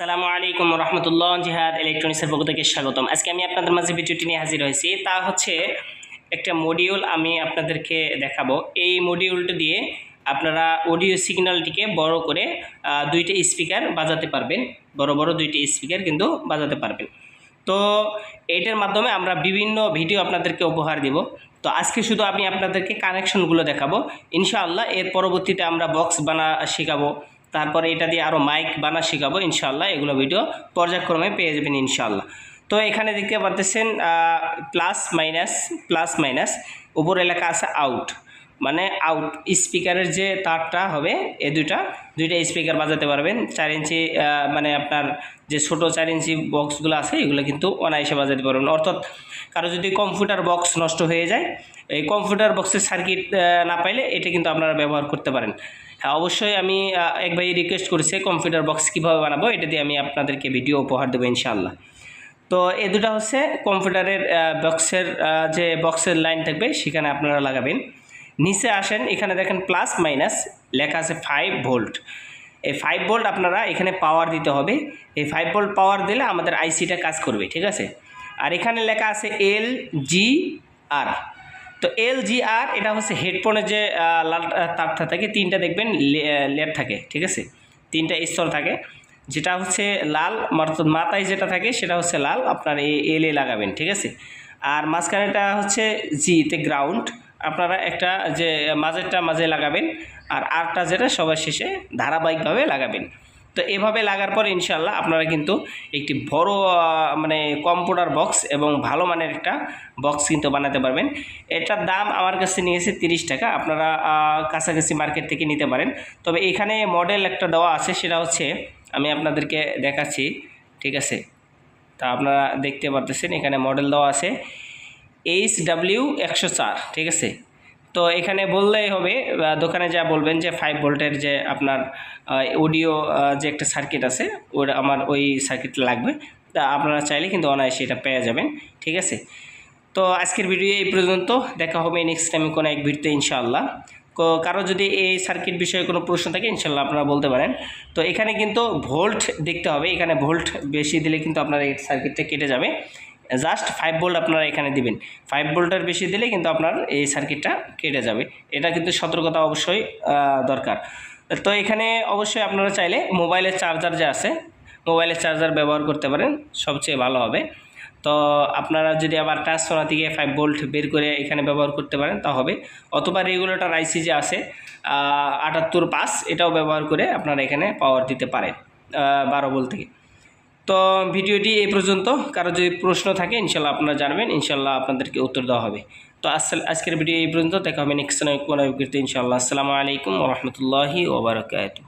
সালামু আলাইকুম রহমতুল্লাহ জিহাদ ইলেকট্রনিক্সের পক্ষ থেকে স্বাগতম। আজকে আমি আপনাদের মাঝে ভিডিওটি নিয়ে হাজির হয়েছি। তা হচ্ছে একটা মডিউল আমি আপনাদেরকে দেখাবো। এই মডিউলটা দিয়ে আপনারা অডিও সিগন্যালটিকে বড় করে দুইটা স্পিকার বাজাতে পারবেন। বড় বড় দুইটা স্পিকার কিন্তু বাজাতে পারবেন। তো এটার মাধ্যমে আমরা বিভিন্ন ভিডিও আপনাদেরকে উপহার দিব। তো আজকে শুধু আমি আপনাদেরকে কানেকশনগুলো দেখাবো। ইনশাআল্লাহ এর পরবর্তীতে আমরা বক্স বানা শেখাবো। তারপরে এটা দিয়ে আরও মাইক বানা শেখাবো ইনশাল্লাহ এগুলো ভিডিও পর্যায়ক্রমে পেয়ে যাবেন ইনশাল্লাহ তো এখানে দেখতে পারতেছেন প্লাস মাইনাস প্লাস মাইনাস উপর এলাকা আছে আউট মানে আউট স্পিকারের যে তারটা হবে, এ দুইটা দুইটা স্পিকার বাজাতে পারবেন। চার ইঞ্চি মানে আপনার যে ছোটো চার ইঞ্চি বক্সগুলো আছে, এগুলো কিন্তু অনায়াসে বাজাতে পারবেন। অর্থাৎ কারও যদি কম্পিউটার বক্স নষ্ট হয়ে যায়, এই কম্পিউটার বক্সের সার্কিট না পাইলে এটা কিন্তু আপনারা ব্যবহার করতে পারেন। অবশ্যই আমি এক রিকোয়েস্ট করেছে কম্পিউটার বক্স কীভাবে বানাবো, এটা দিয়ে আমি আপনাদেরকে ভিডিও উপহার দেবো ইনশাআল্লাহ। তো এই দুটো হচ্ছে কম্পিউটারের বক্সের যে বক্সের লাইন থাকবে, সেখানে আপনারা লাগাবেন। নিচে আসেন, এখানে দেখেন প্লাস মাইনাস লেখা আছে ফাইভ ভোল্ট এই ফাইভ ভোল্ট আপনারা এখানে পাওয়ার দিতে হবে। এই ফাইভ ভোল্ট পাওয়ার দিলে আমাদের আইসিটা কাজ করবে, ঠিক আছে? আর এখানে লেখা আছে এল জি আর তো এল জি আর এটা হচ্ছে হেডফোনের যে লাল তারটা থাকে তিনটা দেখবেন লেয়ার থাকে, ঠিক আছে? তিনটা স্তর থাকে। যেটা হচ্ছে লাল মাথায় যেটা থাকে, সেটা হচ্ছে লাল, আপনার এই এলে লাগাবেন, ঠিক আছে? আর মাঝখানেটা হচ্ছে জিতে গ্রাউন্ড আপনারা একটা যে, মাঝেরটা মাঝে লাগাবেন, আর আরটা যেটা সবার শেষে ধারাবাহিকভাবে লাগাবেন। তো এভাবে লাগার পর ইনশাল্লাহ আপনারা কিন্তু একটি বড় মানে কম্পিউটার বক্স এবং ভালো মানের একটা বক্স কিন্তু বানাতে পারবেন। এটার দাম আমার কাছে নিয়েছে তিরিশ টাকা, আপনারা কাছাকাছি মার্কেট থেকে নিতে পারেন। তবে এখানে মডেল একটা দেওয়া আছে, সেটা হচ্ছে আমি আপনাদেরকে দেখাচ্ছি, ঠিক আছে? তা আপনারা দেখতে পারতেছেন, এখানে মডেল দেওয়া আছে, এইচ ডাব্লিউ একশো চার, ঠিক আছে? তো এখানে বললেই হবে দোকানে যা বলবেন যে ফাইভ ভোল্টের যে আপনার অডিও যে একটা সার্কিট আছে, ওর আমার ওই সার্কিটটা লাগবে। তা আপনারা চাইলে কিন্তু অনায়াসে এটা পেয়ে যাবেন, ঠিক আছে? তো আজকের ভিডিও এই পর্যন্ত, দেখা হবে নেক্সট টাইম কোনো এক ভিডিওতে ইনশাআল্লাহ। কারও যদি এই সার্কিট বিষয়ে কোনো প্রশ্ন থাকে ইনশাল্লাহ আপনারা বলতে পারেন। তো এখানে কিন্তু ভোল্ট দেখতে হবে, এখানে ভোল্ট বেশি দিলে কিন্তু আপনার এই সার্কিটটা কেটে যাবে। জাস্ট ফাইভ ভোল্ট আপনারা এখানে দিবেন। ফাইভ ভোল্টের বেশি দিলে কিন্তু আপনার এই সার্কিটটা কেটে যাবে। এটা কিন্তু সতর্কতা অবশ্যই দরকার। তো এখানে অবশ্যই আপনারা চাইলে মোবাইলের চার্জার যে আছে মোবাইলের চার্জার ব্যবহার করতে পারেন, সবচেয়ে ভালো হবে। তো আপনারা যদি আবার ট্রান্সফর্মার থেকে ফাইভ ভোল্ট বের করে এখানে ব্যবহার করতে পারেন, তা হবে। অথবা রেগুলেটর আইসি যে আছে আটাত্তর পাঁচ, এটাও ব্যবহার করে আপনারা এখানে পাওয়ার দিতে পারেন বারো ভোল্ট থেকে। তো ভিডিওটি এই পর্যন্ত। কারও যদি প্রশ্ন থাকে, ইনশাল্লাহ আপনারা জানবেন, ইনশাল্লাহ আপনাদেরকে উত্তর দেওয়া হবে। তো আসসাল আজকের ভিডিও এই পর্যন্ত। দেখা হবে নেক্সট কোনো ইনশাল্লাহ। আসসালামু আলাইকুম রহমতুল্লাহি ওবরাকাতু